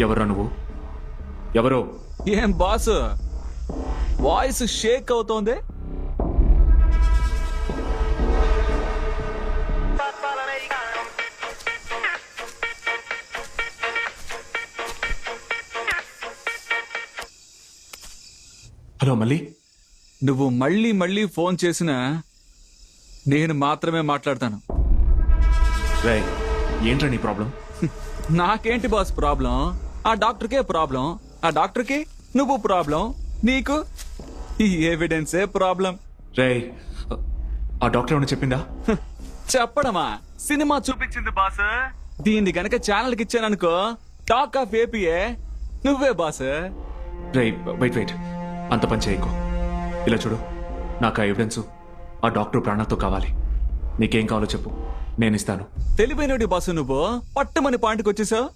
ఎవరా నువ్వు? ఎవరో? ఏం బాస్? వాయిస్ షేక్ అవుతోంది. హలో మళ్ళీ? నువ్వు మళ్ళీ మళ్ళీ ఫోన్ చేసినా నేను మాత్రమే మాట్లాడతాను. ఏంట్రా నీ ప్రాబ్లం? నాకేంటి బాస్ ప్రాబ్లం? ఆ డాక్టర్కే ప్రాబ్లం. ఆ డాక్టర్కి నువ్వు ప్రాబ్లం నీకు ఈ ఎవిడెన్సే ప్రాబ్లం. రే ఆ డాక్టర్ ఏమైనా చెప్పిందా? చెప్పడమా? సినిమా చూపించింది బాస్. దీన్ని గనక ఛానల్కి ఇచ్చాననుకో టాక్ ఆఫ్ ఏపీఏ నువ్వే బాస్. రే వెయిట్ వెయిట్ అంత పని చేయకు. ఇలా చూడు నాకు ఆ ఎవిడెన్స్ ఆ డాక్టర్ ప్రాణాలతో కావాలి. నీకేం కావాలో చెప్పు. నేను ఇస్తాను. తెలివైనడి బాసు నువ్వు. పట్టుమని పాయింట్కి వచ్చేసావు.